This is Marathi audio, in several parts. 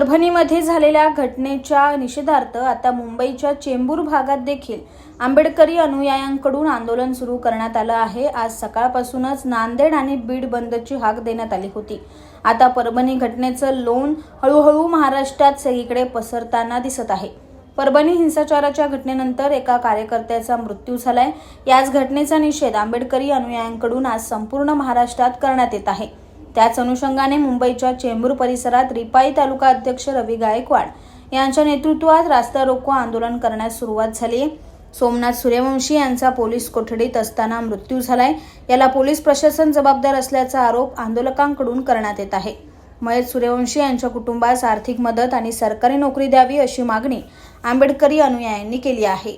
परभणीमध्ये झालेल्या घटनेच्या निषेधार्थ आता मुंबईच्या चेंबूर भागात देखील आंबेडकरी अनुयायांकडून आंदोलन सुरू करण्यात आलं आहे. आज सकाळपासूनच नांदेड आणि बीड बंदची हाक देण्यात आली होती. आता परभणी घटनेचं लोन हळूहळू महाराष्ट्रात सगळीकडे पसरताना दिसत आहे. परभणी हिंसाचाराच्या घटनेनंतर एका कार्यकर्त्याचा मृत्यू झालाय. याच घटनेचा निषेध आंबेडकरी अनुयायांकडून आज संपूर्ण महाराष्ट्रात करण्यात येत आहे. त्याच अनुषंगाने मुंबईच्या चेंबूर परिसरात रिपाई तालुका अध्यक्ष रवी गायकवाड यांच्या नेतृत्वात रास्ता रोको आंदोलन करण्यास सुरुवात झाली. सोमनाथ सूर्यवंशी यांचा पोलीस कोठडीत असताना मृत्यू झालाय. याला पोलीस प्रशासन जबाबदार असल्याचा आरोप आंदोलकांकडून करण्यात येत आहे. मयत सूर्यवंशी यांच्या कुटुंबास आर्थिक मदत आणि सरकारी नोकरी द्यावी अशी मागणी आंबेडकरी अनुयायांनी केली आहे.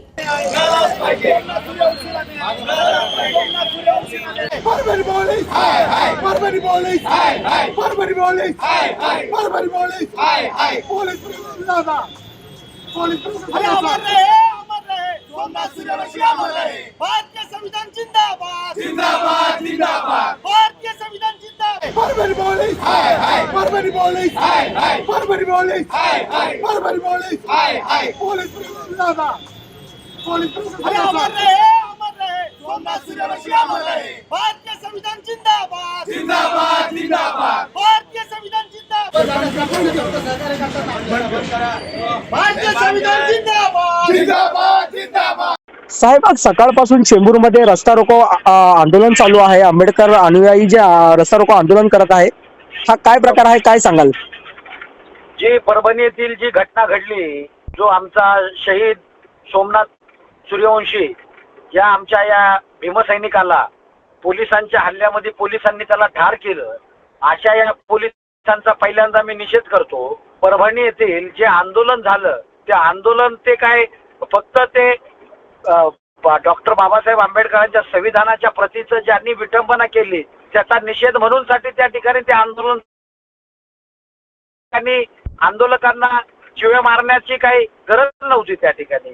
Barbary Police! Hi, hi! Barbary Police! Hi, hi! Barbary Police! Hi, hi! Barbary Police! Hi, hi! Police जिंदाबाद! Police अरे अमर रहे अमर रहे सोमनाथ सूर्यवंशी अमर रहे भारतीय संविधान जिंदाबाद जिंदाबाद जिंदाबाद भारतीय संविधान जिंदाबाद Barbary Police! Hi, hi! Barbary Police! Hi, hi! Barbary Police! Hi, hi! Barbary Police! Hi, hi! Police जिंदाबाद! Police अरे अमर रहे अमर रहे सोमनाथ सूर्यवंशी अमर रहे भारतीय संविधान जिंदाबाद जिंदाबाद. भारतीय संविधान जिंदाबाद. भारतीय संविधान जिंदाबाद. जिंदाबाद जिंदाबाद. साहेब आज सकाळपासून चेंबूरमध्ये रस्ता रोको आंदोलन चालू आहे. आंबेडकर अनुयायी जे रस्ता रोको आंदोलन करत आहे हा काय प्रकार आहे काय सांगाल? जी परभणी येथील जी घटना घडली जो आमचा शहीद सोमनाथ सूर्यवंशी या आमच्या या भीमसैनिकाला पोलिसांच्या हल्ल्यामध्ये पोलिसांनी त्याला ठार केलं. अशा या पोलिसांचा पहिल्यांदा मी निषेध करतो. परभणी येथील जे आंदोलन झालं ते आंदोलन ते काय फक्त ते डॉक्टर बाबासाहेब आंबेडकरांच्या संविधानाच्या प्रतीचं ज्यांनी विटंबना केली त्याचा निषेध म्हणून साठी त्या ठिकाणी ते आंदोलन त्यांनी आंदोलकांना शिव्या मारण्याची काही गरज नव्हती त्या ठिकाणी.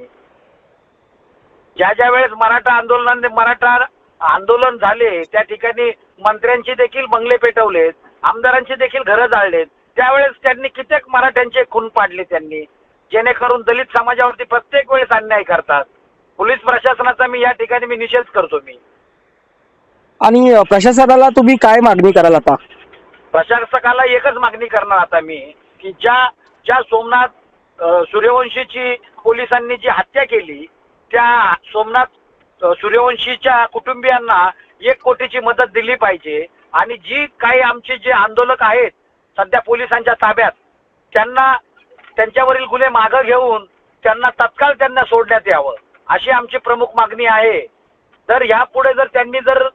ज्या ज्या वेळेस मराठा आंदोलनाने मराठा आंदोलन झाले त्या ठिकाणी मंत्र्यांची देखील बंगले पेटवलेत आमदारांची देखील घरं जाळलेत. त्यावेळेस त्यांनी कित्येक मराठ्यांचे खून पाडले त्यांनी. जेणेकरून दलित समाजावरती प्रत्येक वेळेस अन्याय करतात. पोलीस प्रशासनाचा मी या ठिकाणी मी निषेध करतो मी. आणि प्रशासनाला तुम्ही काय मागणी कराल आता? प्रशासकाला एकच मागणी करणार आता मी की ज्या ज्या सोमनाथ सूर्यवंशीची पोलिसांनी जी हत्या केली त्या सोमनाथ सूर्यवंशीच्या कुटुंबियांना एक कोटीची मदत दिली पाहिजे. आणि जी काही आमचे जे आंदोलक आहेत सध्या पोलिसांच्या ताब्यात त्यांना त्यांच्यावरील गुन्हे मागं घेऊन त्यांना तत्काळ त्यांना सोडण्यात यावं अशी आमची प्रमुख मागणी आहे. तर यापुढे जर त्यांनी जर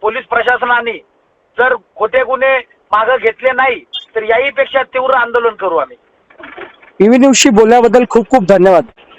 पोलीस प्रशासनाने जर खोटे गुन्हे मागं घेतले नाही तर याहीपेक्षा तीव्र आंदोलन करू आम्ही. पीव्ही न्यूजशी बोलल्याबद्दल खूप खूप धन्यवाद.